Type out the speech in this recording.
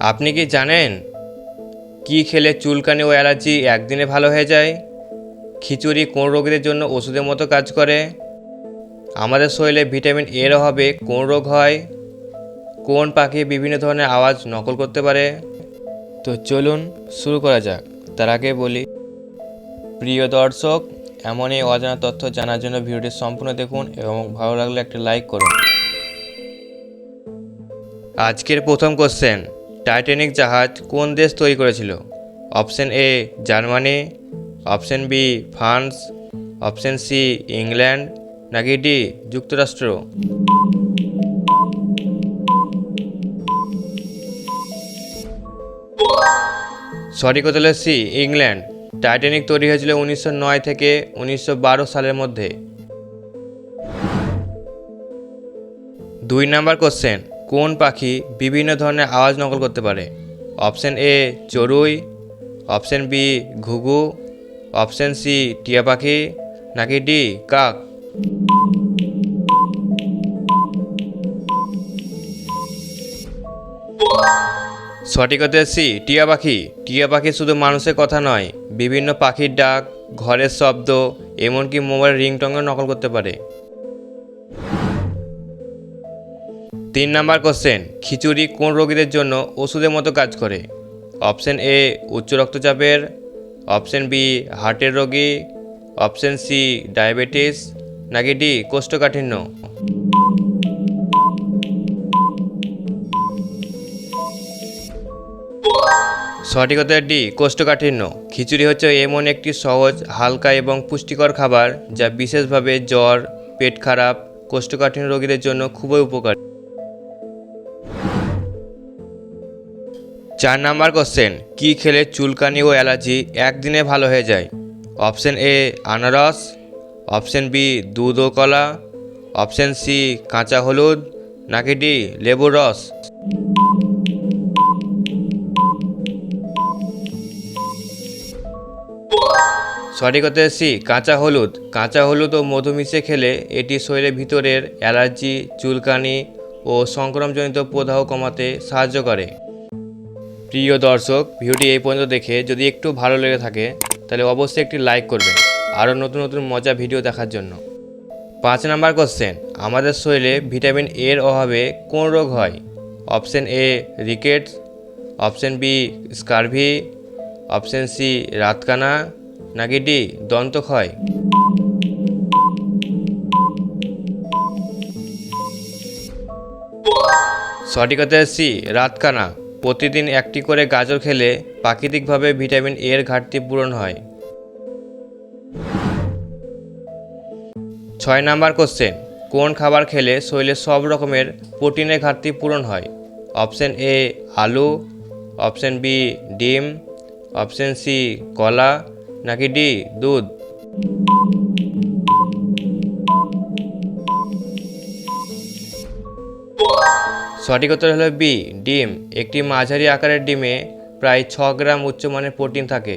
আপনি কি জানেন কি খেলে চুলকানি ও অ্যালার্জি একদিনে ভালো হয়ে যায়? খিচুড়ি কোন রোগীদের জন্য ওষুধের মতো কাজ করে? আমাদের শরীরে ভিটামিন এর অভাবে কোন রোগ হয়? কোন পাখি বিভিন্ন ধরনের আওয়াজ নকল করতে পারে? তো চলুন শুরু করা যাক। তার আগে বলি, প্রিয় দর্শক এমন এই অজানা তথ্য জানার জন্য ভিডিওটি সম্পূর্ণ দেখুন এবং ভালো লাগলে একটা লাইক করুন। আজকের প্রথম কোশ্চেন টাইটানিক জাহাজ কোন দেশ তৈরি করেছিল? Option A, Germany, option B, France, option C, England, নাকি ডি, যুক্তরাষ্ট্র? সঠিক হতে হলো সি, ইংল্যান্ড। টাইটানিক তৈরি হয়েছিল উনিশশো নয় থেকে উনিশশো বারো সালের মধ্যে। দুই নাম্বার কোশ্চেন। কোন পাখি বিভিন্ন ধরনের আওয়াজ নকল করতে পারে? অপশন এ চড়ুই। অপশন বি ঘুঘু। অপশন সি টিয়া পাখি। নাকি ডি কাক? সঠিক হতে সি টিয়া পাখি। টিয়া পাখি শুধু মানুষের কথা নয়, বিভিন্ন পাখির ডাক, ঘরের শব্দ, এমনকি মোবাইল রিংটংও নকল করতে পারে। তিন নাম্বার কোশ্চেন খিচুড়ি কোন রোগীদের জন্য ওষুধের মতো কাজ করে? অপশন এ উচ্চ রক্তচাপের। অপশন বি হার্টের রোগী। অপশন সি ডায়াবেটিস নাকি ডি কোষ্ঠকাঠিন্য। সঠিক ডি কোষ্ঠকাঠিন্য। খিচুড়ি হচ্ছে এমন একটি সহজ, হালকা এবং পুষ্টিকর খাবার যা বিশেষভাবে জ্বর, পেট খারাপ, কোষ্ঠকাঠিন্য রোগীদের জন্য খুবই উপকারী। চার নাম্বার কোশ্চেন কি খেলে চুলকানি ও অ্যালার্জি একদিনে ভালো হয়ে যায়? অপশন এ আনারস। অপশন বি দুধ ও কলা। অপশন সি কাঁচা হলুদ। নাকি ডি লেবুর রস। সঠিক হতে সি কাঁচা হলুদ। কাঁচা হলুদ ও মধু মিশে খেলে এটি শরীরের ভিতরের অ্যালার্জি, চুলকানি ও সংক্রমণজনিত প্রদাহ কমাতে সাহায্য করে। প্রিয় দর্শক, ভিডিওটি এই পর্যন্ত দেখে যদি একটু ভালো লেগে থাকে, তাহলে অবশ্যই একটি লাইক করবেন। আরও নতুন নতুন মজা ভিডিও দেখার জন্য। পাঁচ নাম্বার কোশ্চেন, আমাদের শরীরে ভিটামিন এর অভাবে কোন রোগ হয়? Option A rickets option B scurvy option C রাতকানা, নাকি ডি দন্তক্ষয়? সঠিক হতে সি রাতকানা। প্রতিদিন একটি করে গাজর খেলে প্রাকৃতিকভাবে ভিটামিন এ এর ঘাটতি পূরণ হয়। ছয় নাম্বার কোশ্চেন, কোন খাবার খেলে শরীরে সব রকমের প্রোটিনের ঘাটতি পূরণ হয়? অপশন এ, আলু, অপশন বি, ডিম, অপশন সি, কলা, নাকি ডি, দুধ? সঠিক উত্তর হলো বি, ডিম। একটি মাঝারি আকারের ডিমে প্রায় ছ গ্রাম উচ্চমানের প্রোটিন থাকে।